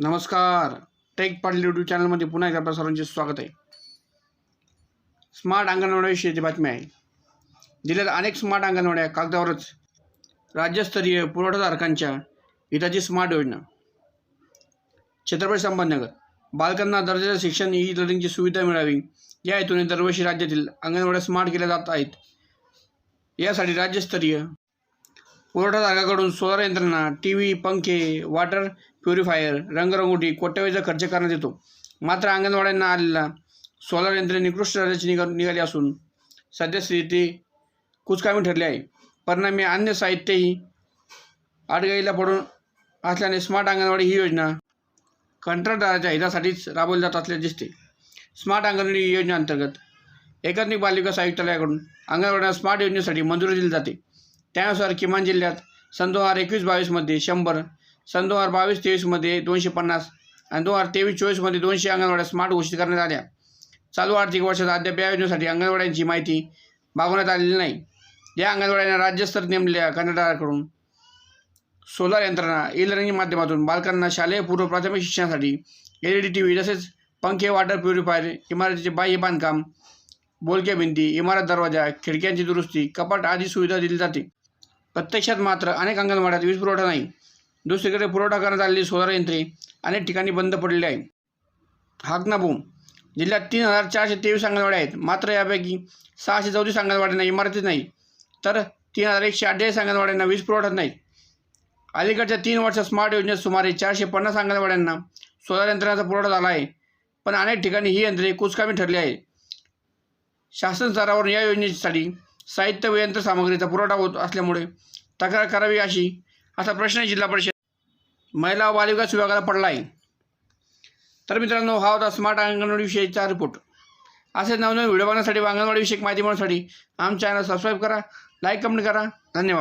नमस्कार. Take Patil YouTube चॅनलमध्ये पुन्हा एकदा आपल्या सर्वांचे स्वागत आहे. स्मार्ट अंगणवाडीविषयीची बातमी आहे. जिल्ह्यात अनेक स्मार्ट अंगणवाड्या कागदावरच राज्यस्तरीय पुरवठाधारकांच्या हिताची स्मार्ट योजना. छत्रपती संभाजीनगर बालकांना दर्जाचे शिक्षण ई लर्निंगची सुविधा मिळावी या हेतूने दरवर्षी राज्यातील अंगणवाड्या स्मार्ट केल्या जात आहेत. यासाठी राज्यस्तरीय पुरवठादाराकडून सोलार यंत्रणा टी व्ही पंखे वॉटर प्युरिफायर रंगरंगोटी कोट्यवधीचा खर्च करण्यात येतो. मात्र अंगणवाड्यांना आलेला सोलार यंत्रे निकृष्ट दर्जाची निघा निघाली असून सद्यस्थिती कुचकामी ठरली आहे. परिणामी अन्य साहित्यही आडगळीला पडून असल्याने स्मार्ट अंगणवाडी ही योजना कंत्राटदाराच्या हितासाठीच राबवली जात असल्याचे दिसते. स्मार्ट अंगणवाडी योजनेअंतर्गत एकात्मिक बालविकास आयुक्तालयाकडून अंगणवाड्यांना स्मार्ट योजनेसाठी मंजुरी दिली जाते. त्यानुसार किमान जिल्ह्यात सन दोन हजार एकवीस बावीसमध्ये शंभर सन दोन हजार बावीस तेवीसमध्ये दोनशे पन्नास आणि दोन हजार तेवीस चोवीसमध्ये दोनशे अंगणवाड्या स्मार्ट घोषित करण्यात आल्या. चालू आर्थिक वर्षात अद्याप या योजनेसाठी अंगणवाड्यांची माहिती मागवण्यात आलेली नाही. या अंगणवाड्यांना राज्यस्तर नेमलेल्या कर्नाटकाकडून सोलार यंत्रणा ई लर्निंग माध्यमातून बालकांना शालेय पूर्व प्राथमिक शिक्षणासाठी L E D T V तसेच पंखे वॉटर प्युरिफायर इमारतीचे बाह्य बांधकाम बोलक्या भिंती इमारत दरवाजा खिडक्यांची दुरुस्ती कपाट आदी सुविधा दिली जाते. प्रत्यक्षात मात्र अनेक अंगणवाड्यात वीज पुरवठा नाही. दुसरीकडे पुरवठा करण्यात आलेली सोलार यंत्रे अनेक ठिकाणी बंद पडलेली आहे. हाकनाबूम जिल्ह्यात तीन हजार चारशे तेवीस अंगणवाड्या आहेत. मात्र यापैकी सहाशे चौतीस अंगणवाड्यांना इमारती नाही. तर तीन हजार एकशे अठ्ठेचाळीस अंगणवाड्यांना वीज पुरवठा नाही. अलीकडच्या तीन वर्ष स्मार्ट योजनेत सुमारे चारशे पन्नास अंगणवाड्यांना सोलार यंत्रणाचा पुरवठा झाला आहे. पण अनेक ठिकाणी ही यंत्रे कुचकामी ठरली आहे शासन स्तरावर या योजनेसाठी साहित्य व यंत्रसामग्रीचा पुरवठा होत असल्यामुळे तक्रार करावी अशी असा प्रश्न जिल्हा परिषद महिला व बालविकास विभागाला पडला आहे. तर मित्रांनो हा होता स्मार्ट अंगणवाडीविषयीचा रिपोर्ट असे नवनवीन व्हिडिओ बघण्यासाठी व अंगणवाडीविषयक माहिती मिळवण्यासाठी आमच्या चॅनल सबस्क्राईब करा लाईक कमेंट करा. धन्यवाद.